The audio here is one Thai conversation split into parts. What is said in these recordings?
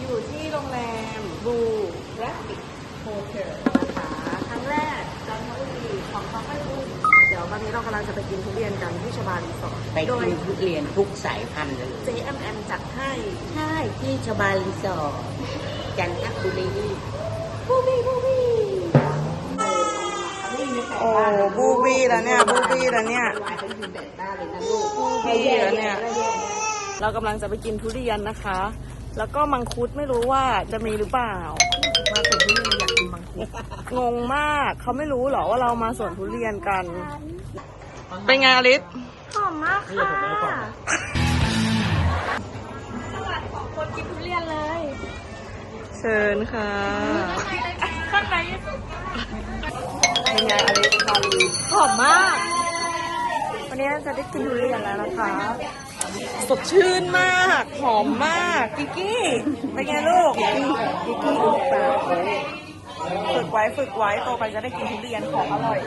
อยู่ที่โรงแรมบูแรปปิดโฮเทลนะคะครั้งแรกจันทบุรีของเขาไม่รู้เดี๋ยววันนี้เรากำลังจะไปกินทุเรียนกันที่ชบารีสอร์ทไปโดยกินทุเรียนทุกสายพันธุ์เลย JMM จัดให้ใช่ที่ชบารีสอร์ทจันทบุรีบูบีบูบี โอ้บูบี้แล้วเนี่ยบูบี้แล้วเนี่ยบูบี้แล้วเนี่ย เรากำลังจะไปกินทุเรียนนะคะ แล้วก็มังคุดไม่รู้ว่าจะมีหรือเปล่า มาสวนทุเรียนอยากกินมังคุดงงมากเขาไม่รู้เหรอว่าเรามาสวนทุเรียนกัน เป็นไงอลิสหอมมากค่ะสวัสดีของคนกินทุเรียนเลย เชิญค่ะข้างใน เป็นไงอลิสพาลีหอมมาก วันนี้จะได้กินทุเรียนแล้วนะคะ สดชื่นมาก หอมมากกิกกี้เป็นไงลูกกิกกี้กิกกี้ฝึกไว้ฝึกไว้โตไปจะได้กินทุเรียนของอร่อย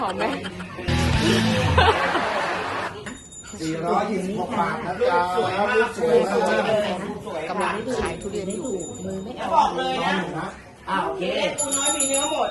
หอมไหม426บาทนะจ๊ะสวยๆกำลังขายทุเรียนอยู่บอกเลยนะอ้าวโอเคคุณน้อยมีเนื้อหมด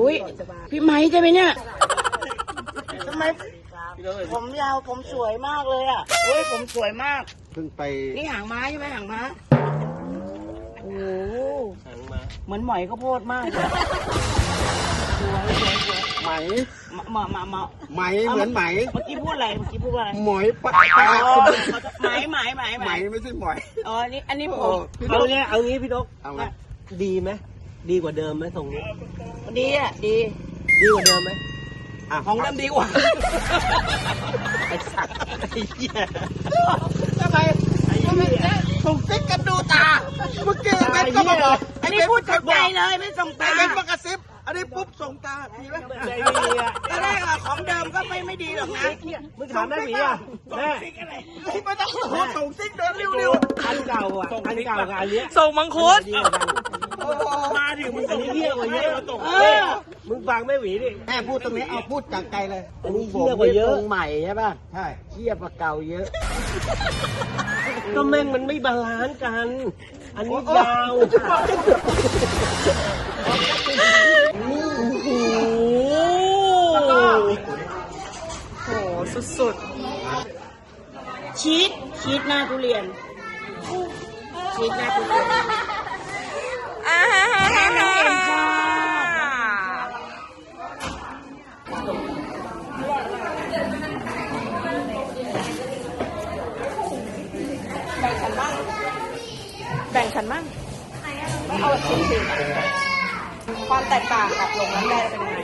อุ้ยพี่ไม้ใช่ไหมเนี่ยทำไมผมยาวผมสวยมากเลยอะเฮ้ยผมสวยมาก เพิ่งไป นี่หางม้าใช่ไหมหางม้า โอ้โหเหมือนหมอยข้าวโพดมากเลยสวยสวยสวยไหมมามามามาไหมเหมือนไหม เมื่อกี้พูดอะไร เมื่อกี้พูดว่าอะไร หมอยปะอ๋อไหมไหมไหมไหไหมมไม่ใช่หมอย อ๋อ นี่ อันนี้ผโอ้มพี่เอาตุ๊กเนี้ยเอางี้พี่ดกเอาไงดีไหม ดีกว่าเดิมไหมทรงนี้ดีอะดีดีกว่าเดิมไหมของเดิมดีกว่าไอ้สัตว์ไอ้เหี้ยทำไมทำไมส่งติ๊กกันดูตาเมื่อกี้เบนก็มาบอกอันนี้พูดจากใจเลยไม่ส่งแต่ตาเบนมากระซิบอันนี้ปุ๊บส่งตาดีไหมใจดีอะก็ได้ค่ะของเดิมก็ไม่ไม่ดีหรอกนะมึงถามแม่หมีอะแม่ไม่ต้องโทรส่งติ๊กเดินเร็วอันเก่าอะอันเก่ากับอันเนี้ยส่งมังคุดดีกว่ากันๆ มาดิมึงอันนี้เหี้ยกว่าเยอะเออมึงฟังแม่หวีดิแม่พูดตรงนี้เอาพูดจากใจเลยอันนี้เหี้ยกว่าเยอะทรงใหม่ใช่ป่ะใช่เหี้ยกว่าเก่าเยอะ ก็แม่งมันไม่บาลานซ์กัน อันนี้ยาวโอ้โหโหสุดชีสชีสหน้าทุเรียนชีสหน้าทุเรียน แบ่งฉันบ้าง แบ่งฉันบ้างเอาแบบจริงๆความแตกต่างกับหลงน้ำแร่เป็นยังไง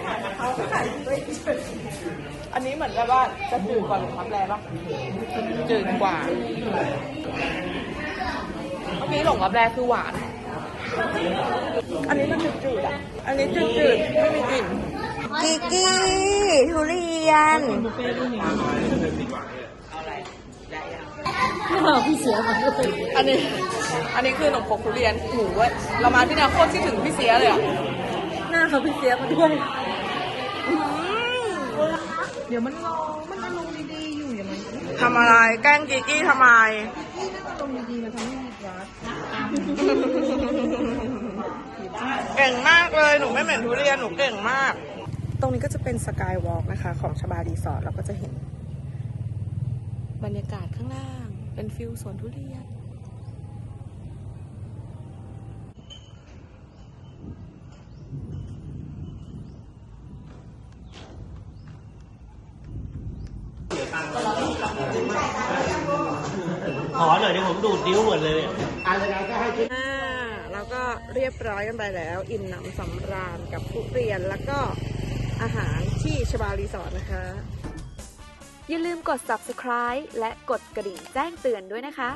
อันนี้เหมือนกับว่าจะจืดกว่าหลงน้ำแร่ปะจืดกว่า เมื่อกี้หลงรับแรคือหวาน อันนี้มันจืดๆอะ อันนี้จืดๆไม่มีกลิ่นกิกกี้ทุเรียนอันนี้ อันนี้คือขนมครกทุเรียนหมูเว้ยเรามาที่นาโคตรที่ถึงพี่เสียเลยอะ หน้าเขาพี่เสียมาด้วยเดี๋ยวมันรอมันอารมณ์ดีๆอยู่อย่างมันทำอะไร แกล้งกิกกี้ทำไม ดีๆมันทำให้มีรักเก่งมากเลย หนูไม่เหม็นทุเรียน หนูเก่งมาก ตรงนี้ก็จะเป็นสกายวอล์กนะคะ ของชบารีสอร์ทเราก็จะเห็น บรรยากาศข้างล่าง เป็นฟิลสวนทุเรียน ขอหน่อยเดี๋ยวผมดูดนิ้วหมดเลยอ่าแล้วก็เรียบร้อยกันไปแล้ว อิ่มหนำสำราญกับทุเรียนแล้วก็อาหารที่ชบารีสอร์ทนะคะ อย่าลืมกด subscribe และกดกระดิ่งแจ้งเตือนด้วยนะคะ